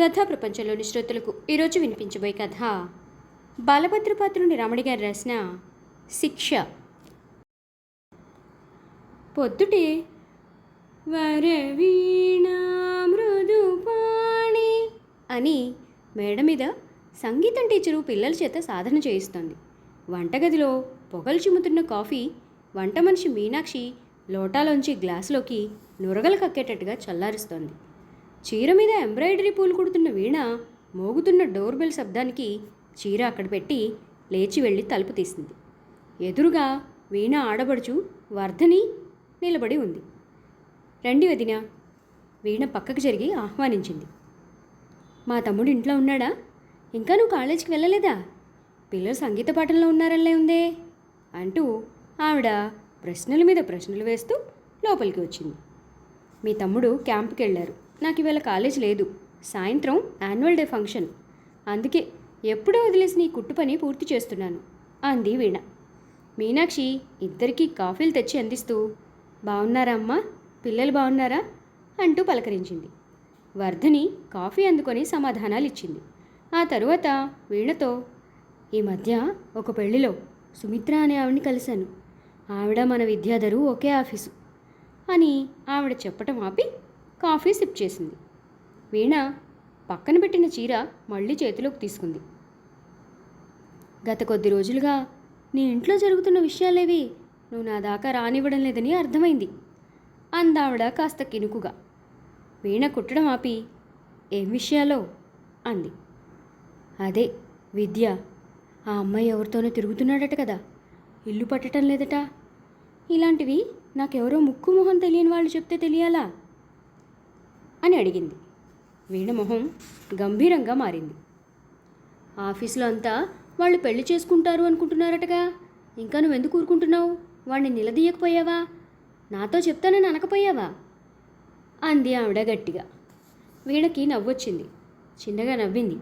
కథా ప్రపంచంలోని శ్రోతలకు ఈరోజు వినిపించబోయే కథ బాలభద్రపాత్రుని రమణి గారు రాసిన శిక్ష. పొద్దుటే వరవీణ మృదుపాణి అని మేడ మీద సంగీతం టీచరు పిల్లల చేత సాధన చేయిస్తోంది. వంటగదిలో పొగలు చిమ్ముతున్న కాఫీ వంట మనిషి మీనాక్షి లోటాలోంచి గ్లాసులోకి నురగలు కక్కేటట్టుగా చల్లారుస్తోంది. చీర మీద ఎంబ్రాయిడరీ పూలు కుడుతున్న వీణ మోగుతున్న డోర్ బెల్ శబ్దానికి చీర అక్కడ పెట్టి లేచి వెళ్ళి తలుపు తీసింది. ఎదురుగా వీణ ఆడబడుచు వర్ధని నిలబడి ఉంది. రండి వదిన వీణ పక్కకు జరిగి ఆహ్వానించింది. మా తమ్ముడు ఇంట్లో ఉన్నాడా? ఇంకా నువ్వు కాలేజీకి వెళ్ళలేదా? పిల్లలు సంగీత పాఠంలో ఉన్నారల్లే ఉందే అంటూ ఆవిడ ప్రశ్నల మీద ప్రశ్నలు వేస్తూ లోపలికి వచ్చింది. మీ తమ్ముడు క్యాంప్కి వెళ్ళారు నాకు ఇవాళ కాలేజ్ లేదు. సాయంత్రం యాన్యువల్ డే ఫంక్షన్. అందుకే ఎప్పుడో వదిలేసి నీ కుట్టు పని పూర్తి చేస్తున్నాను అంది వీణ. మీనాక్షి ఇద్దరికీ కాఫీలు తెచ్చి అందిస్తూ బాగున్నారా అమ్మా? పిల్లలు బాగున్నారా? అంటూ పలకరించింది. వర్ధని కాఫీ అందుకొని సమాధానాలు ఇచ్చింది. ఆ తరువాత వీణతో ఈ మధ్య ఒక పెళ్ళిలో సుమిత్ర అనే ఆవిడని కలిశాను. ఆవిడ మన విద్యాధరు ఒకే ఆఫీసు అని ఆవిడ చెప్పటం ఆపి కాఫీ సిప్ చేసింది. వీణ పక్కన పెట్టిన చీర మళ్ళీ చేతిలోకి తీసుకుంది. గత కొద్ది రోజులుగా నీ ఇంట్లో జరుగుతున్న విషయాలేవి నువ్వు నా దాకా రానివ్వడం లేదని అర్థమైంది. అందావిడ కాస్త కినుకుగా. వీణ కుట్టడం ఆపి ఏం విషయాలో అంది. అదే విద్య. ఆ అమ్మాయి ఎవరితోనో తిరుగుతున్నాడట కదా. ఇల్లు పట్టడం లేదట. ఇలాంటివి నాకెవరో ముక్కు మొహం తెలియని వాళ్ళు చెప్తే తెలియాలా? అని అడిగింది. వీణ మొహం గంభీరంగా మారింది. ఆఫీసులో అంతా వాళ్ళు పెళ్ళి చేసుకుంటారు అనుకుంటున్నారటగా. ఇంకా నువ్వెందుకు ఊరుకుంటున్నావు? వాడిని నిలదీయకపోయావా? నాతో చెప్తానని అనకపోయావా? అంది ఆవిడ గట్టిగా. వీణకి నవ్వొచ్చింది. చిన్నగా నవ్వింది.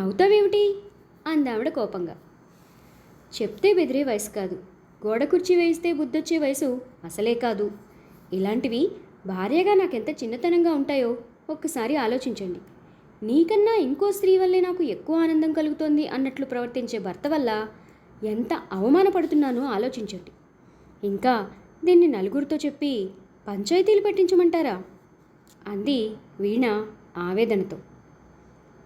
నవ్వుతావేమిటి? అంది ఆవిడ కోపంగా. చెప్తే బెదిరే వయసు కాదు. గోడ కుర్చీ వేయిస్తే బుద్ధొచ్చే వయసు అసలే కాదు. ఇలాంటివి భార్యగా నాకెంత చిన్నతనంగా ఉంటాయో ఒక్కసారి ఆలోచించండి. నీకన్నా ఇంకో స్త్రీ వల్లే నాకు ఎక్కువ ఆనందం కలుగుతోంది అన్నట్లు ప్రవర్తించే భర్త వల్ల ఎంత అవమానపడుతున్నానో ఆలోచించండి. ఇంకా దీన్ని నలుగురితో చెప్పి పంచాయతీలు పెట్టించమంటారా? అంది వీణ ఆవేదనతో.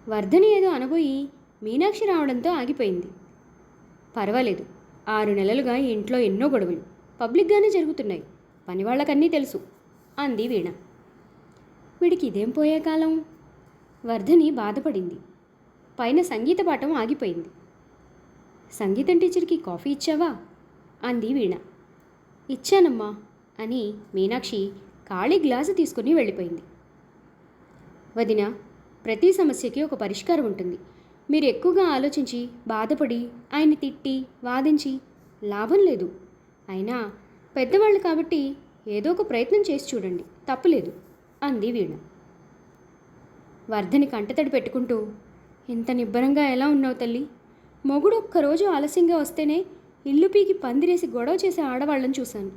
వర్ధని ఏదో అనబోయి మీనాక్షి రావడంతో ఆగిపోయింది. పర్వాలేదు ఆరు నెలలుగా ఇంట్లో ఎన్నో గొడవలు పబ్లిక్గానే జరుగుతున్నాయి పనివాళ్ళకన్నీ తెలుసు. అంది వీణ. వీడికి ఇదేం పోయే కాలం? వర్ధని బాధపడింది. పైన సంగీత పాఠం ఆగిపోయింది. సంగీతం టీచర్కి కాఫీ ఇచ్చావా? అంది వీణ. ఇచ్చానమ్మా అని మీనాక్షి ఖాళీ గ్లాసు తీసుకుని వెళ్ళిపోయింది. వదిన ప్రతి సమస్యకి ఒక పరిష్కారం ఉంటుంది. మీరు ఎక్కువగా ఆలోచించి బాధపడి ఆయన్ని తిట్టి వాదించి లాభం లేదు. అయినా పెద్దవాళ్ళు కాబట్టి ఏదో ఒక ప్రయత్నం చేసి చూడండి. తప్పులేదు. అంది వీణ. వర్ధని కంటతడి పెట్టుకుంటూ ఇంత నిబ్బరంగా ఎలా ఉన్నావు తల్లి? మొగుడు ఒక్కరోజు ఆలస్యంగా వస్తేనే ఇల్లు పీకి పందిరేసి గొడవ చేసే ఆడవాళ్ళని చూశాను.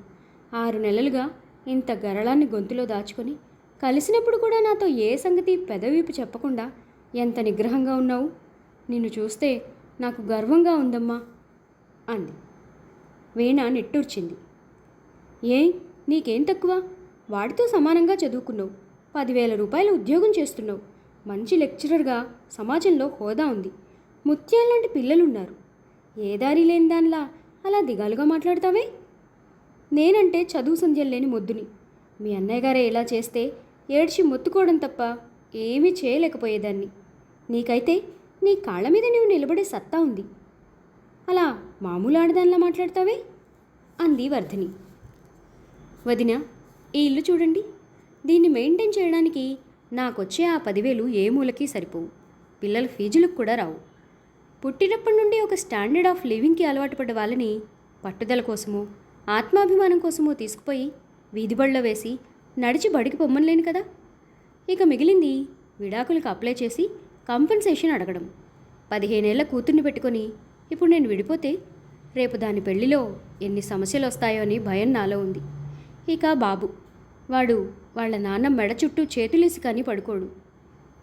ఆరు నెలలుగా ఇంత గరళాన్ని గొంతులో దాచుకొని కలిసినప్పుడు కూడా నాతో ఏ సంగతి పెదవీపు చెప్పకుండా ఎంత నిగ్రహంగా ఉన్నావు? నిన్ను చూస్తే నాకు గర్వంగా ఉందమ్మా అంది. వీణ నిట్టూర్చింది. ఏ నీకేం తక్కువ? వాడితో సమానంగా చదువుకున్నావు. పదివేల రూపాయలు ఉద్యోగం చేస్తున్నావు. మంచి లెక్చరర్గా సమాజంలో హోదా ఉంది. ముత్యాలాంటి పిల్లలున్నారు. ఏ దారి లేని దానిలా అలా దిగాలుగా మాట్లాడతావే? నేనంటే చదువు సంధ్యలు లేని మొద్దుని. మీ అన్నయ్య గారే ఇలా చేస్తే ఏడ్చి మొత్తుకోవడం తప్ప ఏమీ చేయలేకపోయేదాన్ని. నీకైతే నీ కాళ్ళ మీద నువ్వు నిలబడే సత్తా ఉంది. అలా మామూలు ఆడదానిలా మాట్లాడతావే? అంది వర్ధిని. వదిన ఈ ఇల్లు చూడండి. దీన్ని మెయింటైన్ చేయడానికి నాకొచ్చే ఆ పదివేలు ఏ మూలకి సరిపోవు. పిల్లల ఫీజులకు కూడా రావు. పుట్టినప్పటి నుండి ఒక స్టాండర్డ్ ఆఫ్ లివింగ్కి అలవాటు పడ్డ వాళ్ళని పట్టుదల కోసమో ఆత్మాభిమానం కోసమో తీసుకుపోయి వీధిబళ్ళ వేసి నడిచి బడికి పొమ్మనలేను కదా. ఇక మిగిలింది విడాకులకు అప్లై చేసి కంపెన్సేషన్ అడగడం. పదిహేనేళ్ళ కూతుర్ని పెట్టుకొని ఇప్పుడు నేను విడిపోతే రేపు దాని పెళ్ళిలో ఎన్ని సమస్యలు వస్తాయో అని భయం నాలో ఉంది. ఇక బాబు వాడు వాళ్ళ నాన్న మెడ చుట్టూ చేతులేసి కానీ పడుకోడు.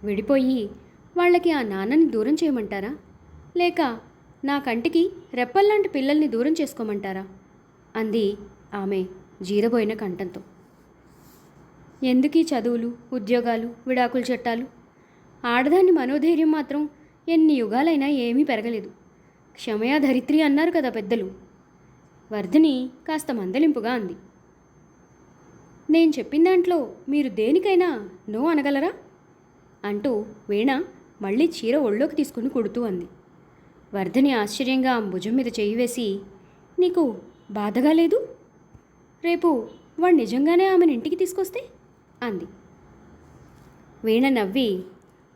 విడిపోయి వాళ్ళకి ఆ నాన్నని దూరం చేయమంటారా? లేక నా కంటికి రెప్పల్లాంటి పిల్లల్ని దూరం చేసుకోమంటారా? అంది ఆమె జీరబోయిన కంఠంతో. ఎందుకీ చదువులు ఉద్యోగాలు విడాకుల చట్టాలు? ఆడదాని మనోధైర్యం మాత్రం ఎన్ని యుగాలైనా ఏమీ పెరగలేదు. క్షమయా ధరిత్రి అన్నారు కదా పెద్దలు. వర్ధిని కాస్త మందలింపుగా అంది. నేను చెప్పిన దాంట్లో మీరు దేనికైనా నో అనగలరా? అంటూ వీణ మళ్ళీ చీర ఒళ్ళోకి తీసుకుని కుడుతూ అంది. వర్ధని ఆశ్చర్యంగా ఆమె భుజం మీద చేయి వేసి నీకు బాధగా లేదు? రేపు వాడు నిజంగానే ఆమెను ఇంటికి తీసుకొస్తే? అంది. వీణ నవ్వి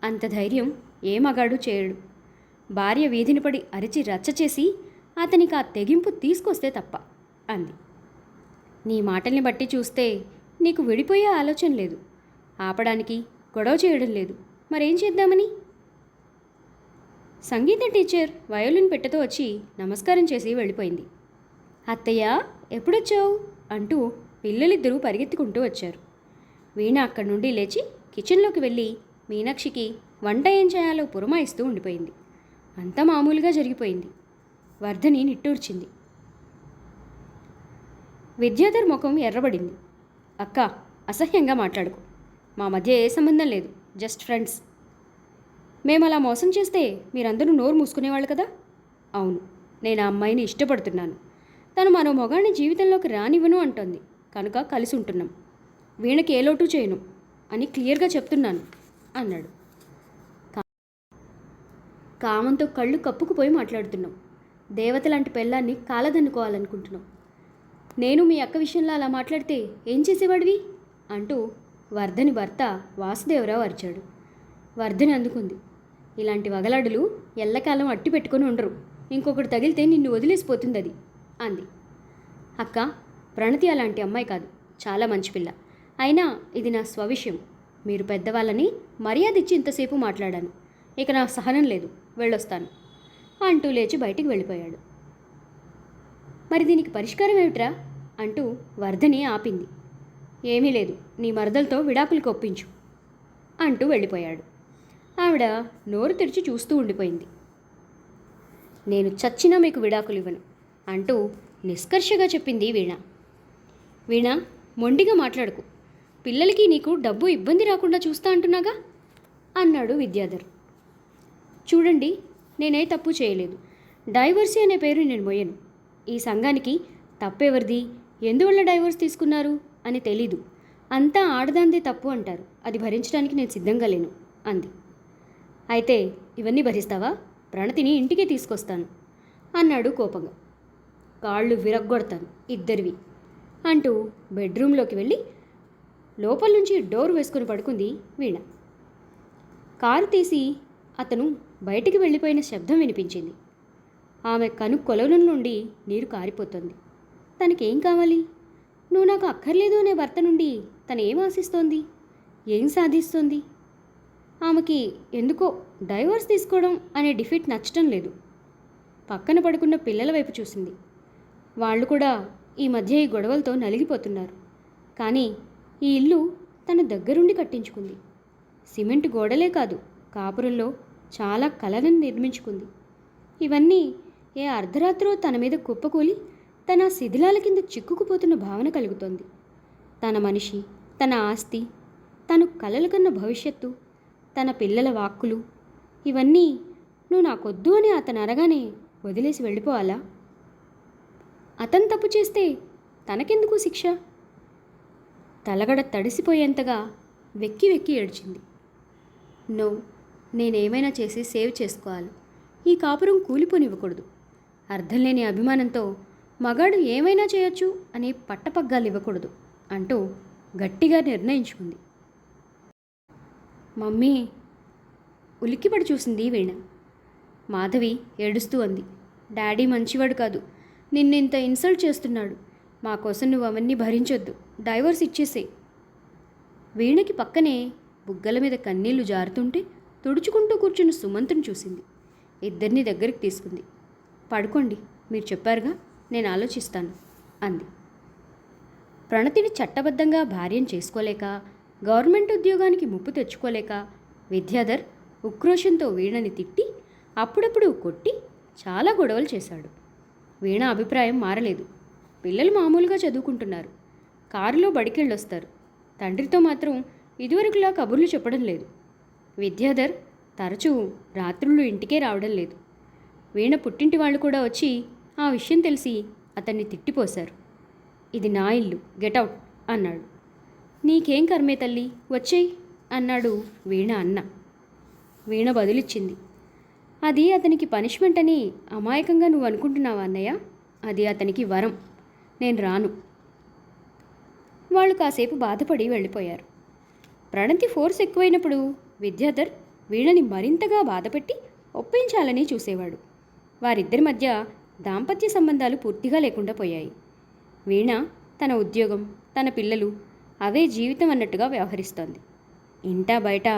అంత ధైర్యం ఏ మగాడు చేయడు. భార్య వీధిని పడి అరిచి రచ్చ చేసి అతనికి ఆ తెగింపు తీసుకొస్తే తప్ప అంది. నీ మాటల్ని బట్టి చూస్తే నీకు విడిపోయే ఆలోచన లేదు. ఆపడానికి గొడవ చేయడం లేదు. మరేం చేద్దామని? సంగీత టీచర్ వయోలిన్ పెట్టెతో వచ్చి నమస్కారం చేసి వెళ్ళిపోయింది. అత్తయ్య ఎప్పుడొచ్చావు? అంటూ పిల్లలిద్దరూ పరిగెత్తుకుంటూ వచ్చారు. వీణ అక్కడి నుండి లేచి కిచెన్లోకి వెళ్ళి మీనాక్షికి వంట ఏం చేయాలో పురమాయిస్తూ ఉండిపోయింది. అంతా మామూలుగా జరిగిపోయింది. వర్ధని నిట్టూర్చింది. విద్యాధర్ ముఖం ఎర్రబడింది. అక్క అసహ్యంగా మాట్లాడుకో. మా మధ్య ఏ సంబంధం లేదు జస్ట్ ఫ్రెండ్స్. మేము అలా మోసం చేస్తే మీరందరూ నోరు మూసుకునేవాళ్ళు కదా? అవును నేను ఆ అమ్మాయిని ఇష్టపడుతున్నాను. తను మరో మొగాడిని జీవితంలోకి రానివ్వను అంటోంది కనుక కలిసి ఉంటున్నాం. వీణకి ఏ లోటు చేయను అని క్లియర్గా చెప్తున్నాను అన్నాడు. కామంతో కళ్ళు కప్పుకుపోయి మాట్లాడుతున్నాం. దేవత లాంటి పెళ్ళాన్ని కాలదన్నుకోవాలనుకుంటున్నాం. నేను మీ అక్క విషయంలో అలా మాట్లాడితే ఏం చేసేవాడివి? అంటూ వర్ధని భర్త వాసుదేవరావు అరిచాడు. వర్ధని అందుకుంది. ఇలాంటి వగలాడులు ఎల్లకాలం అట్టి పెట్టుకొని ఉండరు. ఇంకొకటి తగిలితే నిన్ను వదిలేసిపోతుంది అది. అంది అక్క ప్రణతి అలాంటి అమ్మాయి కాదు. చాలా మంచి పిల్ల. అయినా ఇది నా స్వవిషయం మీరు పెద్దవాళ్ళని మర్యాద ఇచ్చి ఇంతసేపు మాట్లాడాను. ఇక నా సహనం లేదు. వెళ్ళొస్తాను అంటూ లేచి బయటికి వెళ్ళిపోయాడు. మరి దీనికి పరిష్కారం ఏమిట్రా? అంటూ వర్ధని ఆపింది. ఏమీ లేదు నీ మరదలతో విడాకులకు ఒప్పించు అంటూ వెళ్ళిపోయాడు. ఆవిడ నోరు తెరిచి చూస్తూ ఉండిపోయింది. నేను చచ్చినా మీకు విడాకులు ఇవ్వను అంటూ నిష్కర్షగా చెప్పింది వీణ. వీణ మొండిగా మాట్లాడుకు. పిల్లలకి నీకు డబ్బు ఇబ్బంది రాకుండా చూస్తా అంటున్నాగా? అన్నాడు విద్యాధర్. చూడండి నేనే తప్పు చేయలేదు. డైవర్సీ అనే పేరు నేను మోయను. ఈ సంఘానికి తప్పెవరిది? ఎందువల్ల డైవర్స్ తీసుకున్నారు? అని తెలీదు. అంతా ఆడదాందే తప్పు అంటారు. అది భరించడానికి నేను సిద్ధంగా లేను అంది. అయితే ఇవన్నీ భరిస్తావా? ప్రణతిని ఇంటికే తీసుకొస్తాను అన్నాడు కోపంగా. కాళ్ళు విరగ్గొడతాను ఇద్దరివి అంటూ బెడ్రూమ్లోకి వెళ్ళి లోపల నుంచి డోర్ వేసుకుని పడుకుంది వీణ. కారు తీసి అతను బయటికి వెళ్ళిపోయిన శబ్దం వినిపించింది. ఆమె కను కొలవల నుండి నీరు కారిపోతుంది. తనకేం కావాలి? నువ్వు నాకు అక్కర్లేదు అనే భర్త నుండి తను ఏం ఆశిస్తోంది? ఏం సాధిస్తోంది? ఆమెకి ఎందుకో డైవర్స్ తీసుకోవడం అనే డిఫిట్ నచ్చటం లేదు. పక్కన పడుకున్న పిల్లల వైపు చూసింది. వాళ్ళు కూడా ఈ మధ్య ఈ గొడవలతో నలిగిపోతున్నారు. కానీ ఈ ఇల్లు తన దగ్గరుండి కట్టించుకుంది. సిమెంట్ గోడలే కాదు కాపురంలో చాలా కలలను నిర్మించుకుంది. ఇవన్నీ ఏ అర్ధరాత్రో తన మీద కుప్పకూలి తన శిథిలాల కింద చిక్కుకుపోతున్న భావన కలుగుతోంది. తన మనిషి తన ఆస్తి తను కలలు కన్న భవిష్యత్తు తన పిల్లల వాక్కులు ఇవన్నీ నువ్వు నాకొద్దు అని అతను అనగానే వదిలేసి వెళ్ళిపోవాలా? అతను తప్పు చేస్తే తనకెందుకు శిక్ష? తలగడ తడిసిపోయేంతగా వెక్కి వెక్కి ఏడ్చింది. నో నేనేమైనా చేసి సేవ్ చేసుకోవాలి. ఈ కాపురం కూలిపోనివ్వకూడదు. అర్థం లేని అభిమానంతో మగాడు ఏమైనా చేయొచ్చు అని పట్టపగ్గాలు ఇవ్వకూడదు అంటూ గట్టిగా నిర్ణయించుకుంది. మమ్మీ ఉలిక్కిపడి చూసింది వీణ. మాధవి ఏడుస్తూ అంది. డాడీ మంచివాడు కాదు. నిన్నింత ఇన్సల్ట్ చేస్తున్నాడు. మా కోసం నువ్వు అవన్నీ భరించొద్దు. డైవర్స్ ఇచ్చేసే. వీణకి పక్కనే బుగ్గల మీద కన్నీళ్ళు జారుతుంటే తుడుచుకుంటూ కూర్చున్న సుమంతుని చూసింది. ఇద్దరిని దగ్గరికి తీసుకుంది. పడుకోండి మీరు చెప్పారుగా? నేను ఆలోచిస్తాను అంది. ప్రణతిని చట్టబద్ధంగా భార్యను చేసుకోలేక గవర్నమెంట్ ఉద్యోగానికి ముప్పు తెచ్చుకోలేక విద్యాధర్ ఉక్రోషంతో వీణని తిట్టి అప్పుడప్పుడు కొట్టి చాలా గొడవలు చేశాడు. వీణ అభిప్రాయం మారలేదు. పిల్లలు మామూలుగా చదువుకుంటున్నారు. కారులో బడికెళ్ళొస్తారు. తండ్రితో మాత్రం ఇదివరకులా కబుర్లు చెప్పడం లేదు. విద్యాధర్ తరచూ రాత్రులు ఇంటికే రావడం లేదు. వీణ పుట్టింటి వాళ్ళు కూడా వచ్చి ఆ విషయం తెలిసి అతన్ని తిట్టిపోశారు. ఇది నా ఇల్లు గెటౌట్ అన్నాడు. నీకేం కర్మే తల్లి? వచ్చేయ్ అన్నాడు వీణ అన్న. వీణ బదులిచ్చింది. అది అతనికి పనిష్మెంట్ అని అమాయకంగా నువ్వు అనుకుంటున్నావా అన్నయ్య? అది అతనికి వరం. నేను రాను. వాళ్ళు కాసేపు బాధపడి వెళ్ళిపోయారు. ప్రణతి ఫోర్స్ ఎక్కువైనప్పుడు విద్యాధర్ వీణని మరింతగా బాధపెట్టి ఒప్పించాలని చూసేవాడు. వారిద్దరి మధ్య దాంపత్య సంబంధాలు పూర్తిగా లేకుండా పోయాయి. వీణ తన ఉద్యోగం తన పిల్లలు అవే జీవితం అన్నట్టుగా వ్యవహరిస్తోంది. ఇంటా బయట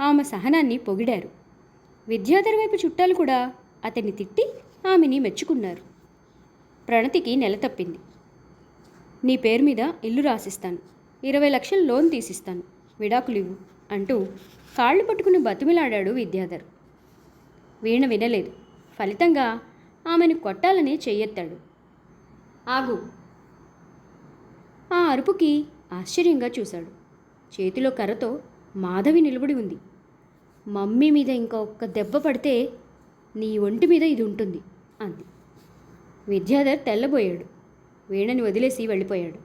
ఆమె సహనాన్ని పొగిడారు. విద్యాధర్ వైపు చుట్టాలు కూడా అతన్ని తిట్టి ఆమెని మెచ్చుకున్నారు. ప్రణతికి నెల తప్పింది. నీ పేరు మీద ఇల్లు రాసిస్తాను. ఇరవై లక్షలు లోన్ తీసిస్తాను. విడాకులివ్వు అంటూ కాళ్ళు పట్టుకుని బతిమిలాడాడు విద్యాధర్. వీణ వినలేదు. ఫలితంగా ఆమెను కొట్టాలని చెయ్యెత్తాడు. ఆగు. ఆ అరుపుకి ఆశ్చర్యంగా చూశాడు. చేతిలో కర్రతో మాధవి నిలబడి ఉంది. మమ్మీ మీద ఇంకా ఒక్క దెబ్బ పడితే నీ ఒంటి మీద ఇది ఉంటుంది అంది. విద్యాధర్ తెల్లబోయాడు. వీణని వదిలేసి వెళ్ళిపోయాడు.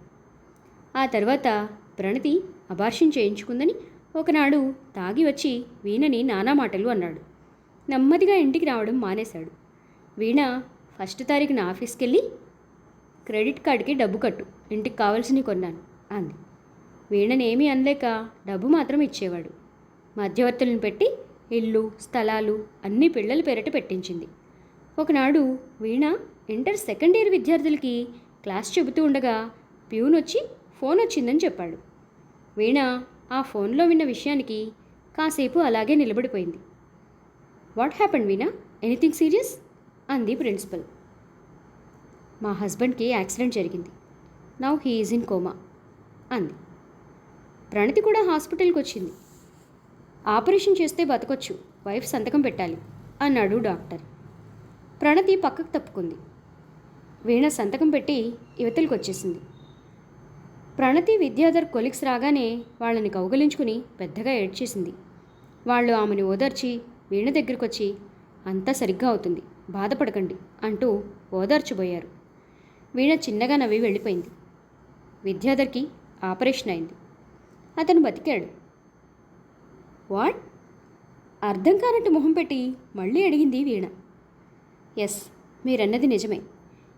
ఆ తర్వాత ప్రణతి అబార్షన్ చేయించుకుందని ఒకనాడు తాగి వచ్చి వీణని నానా మాటలు అన్నాడు. నెమ్మదిగా ఇంటికి రావడం మానేశాడు. వీణ ఫస్ట్ తారీఖున ఆఫీస్కి వెళ్ళి క్రెడిట్ కార్డుకి డబ్బు కట్టు. ఇంటికి కావాల్సినవి కొన్నాను అంది. వీణనేమీ అనలేక డబ్బు మాత్రం ఇచ్చేవాడు. మధ్యవర్తులను పెట్టి ఇల్లు స్థలాలు అన్ని పిల్లల పేరట పెట్టించింది. ఒకనాడు వీణ ఇంటర్ సెకండ్ ఇయర్ విద్యార్థులకి క్లాస్ చెబుతూ ఉండగా ప్యూన్ వచ్చి ఫోన్ వచ్చిందని చెప్పాడు. వీణ ఆ ఫోన్లో విన్న విషయానికి కాసేపు అలాగే నిలబడిపోయింది. What happened Veena? Anything serious? అంది ప్రిన్సిపల్. మా హస్బెండ్కి యాక్సిడెంట్ జరిగింది. Now he is in coma అంది. ప్రణతి కూడా హాస్పిటల్కి వచ్చింది. ఆపరేషన్ చేస్తే బతకొచ్చు. వైఫ్ సంతకం పెట్టాలి అన్నాడు డాక్టర్. ప్రణతి పక్కకు తప్పుకుంది. వీణ సంతకం పెట్టి యువతలకు వచ్చేసింది. ప్రణతి విద్యాధర్ కొలిక్స్ రాగానే వాళ్ళని కౌగలించుకుని పెద్దగా ఏడ్చేసింది. వాళ్ళు ఆమెను ఓదార్చి వీణ దగ్గరకు వచ్చి అంతా సరిగ్గా అవుతుంది. బాధపడకండి అంటూ ఓదార్చిపోయారు వీణ చిన్నగా నవ్వి వెళ్ళిపోయింది. విద్యాధర్కి ఆపరేషన్ అయింది. అతను బతికాడు. వాట్? అర్థం కానట్టు మొహం పెట్టి మళ్ళీ అడిగింది వీణ. ఎస్ మీరన్నది నిజమే.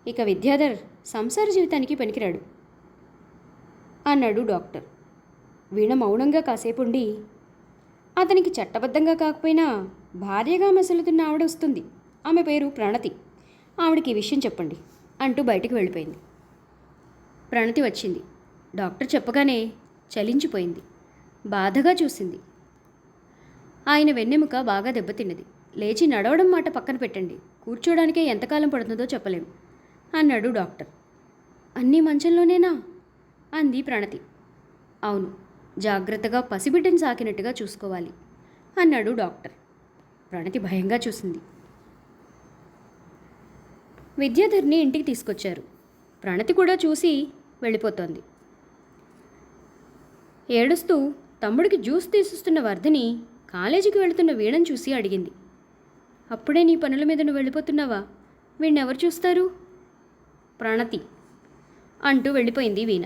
ఇక విద్యాధర్ సంసార జీవితానికి పనికిరాడు అన్నాడు డాక్టర్. వీణ మౌనంగా కాసేపు ఉండి అతనికి చట్టబద్ధంగా కాకపోయినా భార్యగా మసులుతున్న ఆవిడ వస్తుంది. ఆమె పేరు ప్రణతి. ఆవిడకి ఈ విషయం చెప్పండి అంటూ బయటికి వెళ్ళిపోయింది. ప్రణతి వచ్చింది. డాక్టర్ చెప్పగానే చలించిపోయింది. బాధగా చూసింది. ఆయన వెన్నెముక బాగా దెబ్బతిన్నది. లేచి నడవడం మాట పక్కన పెట్టండి. కూర్చోడానికే ఎంతకాలం పడుతుందో చెప్పలేం అన్నాడు డాక్టర్. అన్నీ మంచంలోనేనా? అంది ప్రణతి. అవును జాగ్రత్తగా పసిబిడ్డని సాకినట్టుగా చూసుకోవాలి అన్నాడు డాక్టర్. ప్రణతి భయంగా చూసింది. విద్యాధర్ని ఇంటికి తీసుకొచ్చారు. ప్రణతి కూడా చూసి వెళ్ళిపోతోంది. ఏడుస్తూ తమ్ముడికి జ్యూస్ తీసిస్తున్న వర్ధని కాలేజీకి వెళుతున్న వీణను చూసి అడిగింది. అప్పుడే నీ పనుల మీద నువ్వు వెళ్ళిపోతున్నావా? వీణ్ణెవరు చూస్తారు? ప్రణతి అంటూ వెళ్ళిపోయింది వీణ.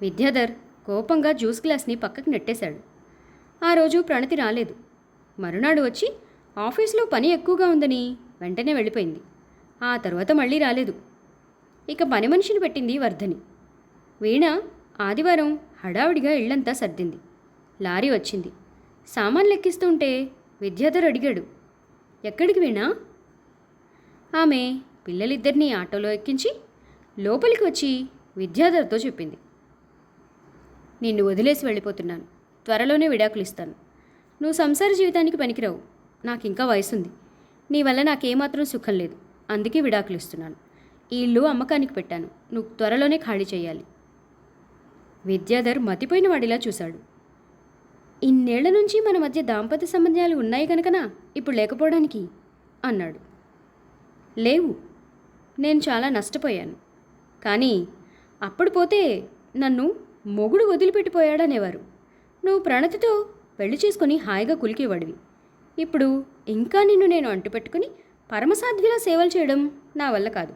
విద్యాధర్ కోపంగా జ్యూస్ గ్లాస్ని పక్కకు నెట్టేశాడు. ఆ రోజు ప్రణతి రాలేదు. మరునాడు వచ్చి ఆఫీస్లో పని ఎక్కువగా ఉందని వెంటనే వెళ్ళిపోయింది. ఆ తర్వాత మళ్ళీ రాలేదు. ఇక పని మనిషిని పెట్టింది వర్ధని వీణ ఆదివారం హడావుడిగా ఇళ్ళంతా సర్దింది. లారీ వచ్చింది. సామాన్ లెక్కిస్తుంటే విద్యాధర్ అడిగాడు. ఎక్కడికి వీణా? ఆమె పిల్లలిద్దరినీ ఆటోలో ఎక్కించి లోపలికి వచ్చి విద్యాధర్తో చెప్పింది. నిన్ను వదిలేసి వెళ్ళిపోతున్నాను. త్వరలోనే విడాకులు ఇస్తాను. నువ్వు సంసార జీవితానికి పనికిరావు. నాకు ఇంకా వయసుంది. నీ వల్ల నాకేమాత్రం సుఖం లేదు. అందుకే విడాకులు ఇస్తున్నాను. ఈ ఇల్లు అమ్మకానికి పెట్టాను. నువ్వు త్వరలోనే ఖాళీ చేయాలి. విద్యాధర్ మతిపోయిన వాడిలా చూశాడు. ఇన్నేళ్ళ నుంచి మన మధ్య దాంపత్య సంబంధాలు ఉన్నాయి కనుకనా ఇప్పుడు లేకపోవడానికి? అన్నాడు. లేవు. నేను చాలా నష్టపోయాను. కానీ అప్పుడు పోతే నన్ను మొగుడు వదిలిపెట్టిపోయాడనేవారు. నువ్వు ప్రణతితో పెళ్ళి చేసుకుని హాయిగా కులికేవాడివి. ఇప్పుడు ఇంకా నిన్ను నేను అంటుపెట్టుకుని పరమసాధ్విలా సేవలు చేయడం నా వల్ల కాదు.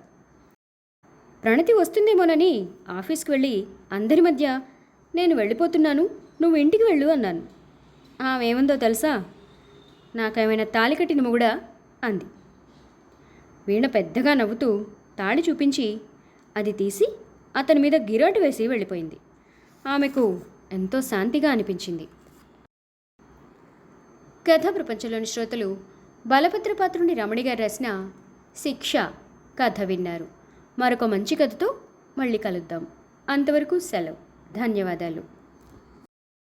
ప్రణతి వస్తుందేమోనని ఆఫీస్కి వెళ్ళి అందరి మధ్య నేను వెళ్ళిపోతున్నాను నువ్వు ఇంటికి వెళ్ళు అన్నాను. ఆమె ఏముందో తెలుసా? నాకేమైనా తాళి కట్టిన మొగుడా? అంది. వీణ పెద్దగా నవ్వుతూ తాళి చూపించి అది తీసి అతని మీద గిరాటు వేసి వెళ్ళిపోయింది. ఆమెకు ఎంతో శాంతిగా అనిపించింది. కథ ప్రపంచంలోని శ్రోతలు బలభద్రపాత్రుని రమణి గారు రాసిన శిక్ష కథ విన్నారు. మరొక మంచి కథతో మళ్ళీ కలుద్దాం. అంతవరకు సెలవు. ధన్యవాదాలు.